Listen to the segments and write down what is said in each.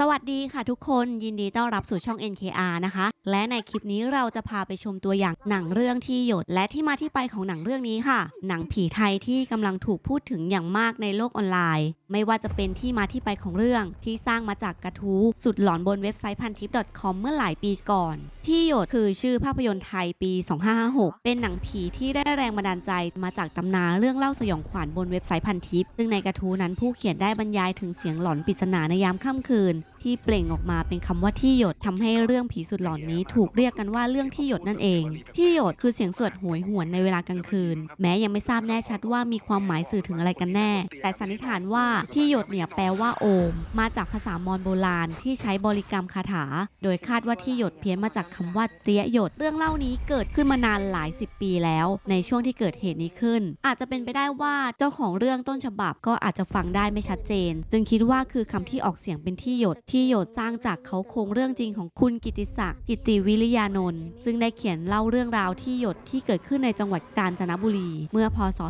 สวัสดีค่ะทุกคนยินดีต้อนรับสู่ช่อง NKR นะคะ และในคลิปนี้เราจะพาไปชมตัวอย่างหนังเรื่องที่หยด และที่มาที่ไปของหนังเรื่องนี้ค่ะ หนังผีไทยที่กำลังถูกพูดถึงอย่างมากในโลกออนไลน์ ไม่ว่าจะเป็นที่มาที่ไปของเรื่องที่สร้างมาจากกระทู้สุดหลอนบนเว็บไซต์พันทิป .com เมื่อหลายปีก่อน ที่หยดคือชื่อภาพยนตร์ไทยปี 2556 เป็นหนังผีที่ได้แรงบันดาลใจมาจากตำนานเรื่องเล่าสยองขวัญบนเว็บไซต์พันทิป ซึ่งในกระทู้นั้นผู้เขียนได้บรรยายถึงเสียงหลอนปริศนาในยามค่ำคืนที่เปล่งออกมาเป็นคำว่าที่หยดทำให้เรื่องผีสุดหลอนนี้ถูกเรียกกันว่าเรื่องที่หยดนั่นเอง ที่หยดคือเสียงสวดโหวยหวนในเวลากลางคืน แม้ยังไม่ทราบแน่ชัดว่ามีความหมายสื่อถึงอะไรกันแน่ แต่สันนิษฐานว่าที่หยดเนี่ยแปลว่าโอม มาจากภาษามอญโบราณที่ใช้บริกรรมคาถา โดยคาดว่าที่หยดเพี้ยนมาจากคำว่าเตี้ยหยด เรื่องเล่านี้เกิดขึ้นมานานหลายสิบปีแล้ว ในช่วงที่เกิดเหตุนี้ขึ้น อาจจะเป็นไปได้ว่าเจ้าของเรื่องต้นฉบับก็อาจจะฟังได้ไม่ชัดเจน จึงคิดว่าคือคำที่ออกเสียงเป็นที่หยดที่หยดสร้างจากเขาโครงเรื่องจริงของคุณกิติศักดิ์กิติวิริยานนท์ซึ่งได้เขียนเล่าเรื่องราวที่หยดที่เกิดขึ้นในจังหวัดกาญจนบุรี เมื่อพศ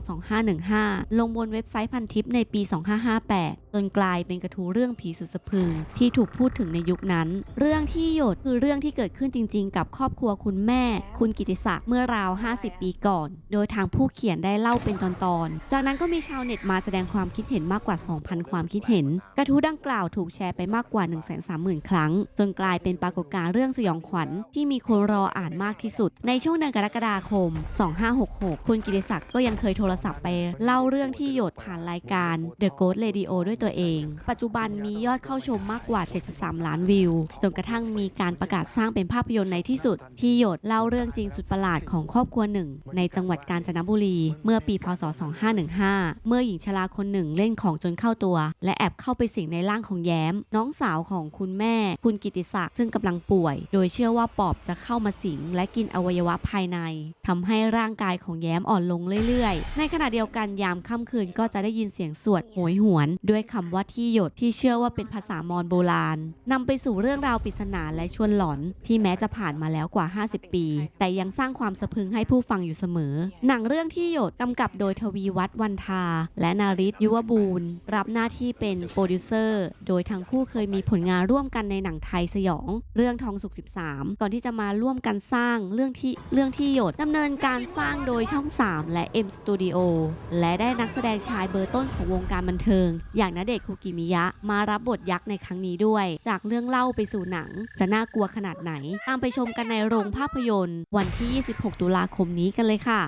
2515 ลงบนเว็บไซต์พันทิปในปี 2558 จนกลายเป็นกระทู้เรื่องผีสุดสะพรึง ที่ถูกพูดถึงในยุคนั้น เรื่องที่หยดคือเรื่องที่เกิดขึ้นจริง ๆ กับครอบครัวคุณแม่ คุณกิติศักดิ์เมื่อราว 50 ปีก่อน โดยทางผู้เขียนได้เล่าเป็นตอนๆ จากนั้นก็มีชาวเน็ตมาแสดงความคิดเห็นมากกว่า 2,000 ความคิดเห็น กระทู้ดังกล่าวถูกแชร์ไปมากกว่า130,000 ครั้ง จนกลายเป็นปรากฏการณ์เรื่องสยองขวัญที่มีคนรออ่านมากที่สุด ในช่วงเดือนกรกฎาคม 2566 คุณกิติศักดิ์ก็ยังเคยโทรศัพท์ไปเล่าเรื่องที่หยดผ่านรายการ The Ghost Radio ด้วยตัวเอง ปัจจุบันมียอดเข้าชมมากกว่า 7.3 ล้านวิว จนกระทั่งมีการประกาศสร้างเป็นภาพยนตร์ในที่สุด ที่หยดเล่าเรื่องจริงสุดประหลาดของครอบครัวหนึ่ง ในจังหวัดกาญจนบุรี เมื่อปีพศ 2515 เมื่อหญิงชราคนหนึ่งเล่นของจนเข้าตัว และแอบเข้าไปสิงในร่างของแย้ม น้องสาวของคุณแม่ คุณกิติศักดิ์ซึ่งกำลังป่วย โดยเชื่อว่าปอบจะเข้ามาสิง และกินอวัยวะภายในทำให้ร่างกายของแย้มอ่อนลงเรื่อยๆ ในขณะเดียวกันยามค่ำคืนก็จะได้ยินเสียงสวดโหยหวน ด้วยคำว่าที่หยดที่เชื่อว่าเป็นภาษามอญโบราณนำไปสู่เรื่องราวปริศนาและชวนหลอน ที่แม้จะผ่านมาแล้วกว่า 50 ปี แต่ยังสร้างความสะพึงให้ผู้ฟังอยู่เสมอ หนังเรื่องที่หยดกำกับโดยทวีวัฒน์วันทา และนาริศยุวบูรณ์รับหน้าที่เป็นโปรดิวเซอร์ โดยทั้งคู่เคยมีผลงานร่วมกันในหนังไทยสยอง เรื่องทองสุก 13 ก่อนที่จะมาร่วมกันสร้างเรื่องที่เรื่องที่หยดดำเนินการสร้างโดยช่อง 3 และ M Studio และได้นักแสดงชายเบอร์ต้นของวงการบันเทิง อย่างณเดชคุกิมิยะ มารับบทยักษ์ในครั้งนี้ด้วย จากเรื่องเล่าไปสู่หนัง จะน่ากลัวขนาดไหน ตามไปชมกันในโรงภาพยนตร์ วันที่ 26 ตุลาคมนี้กันเลยค่ะ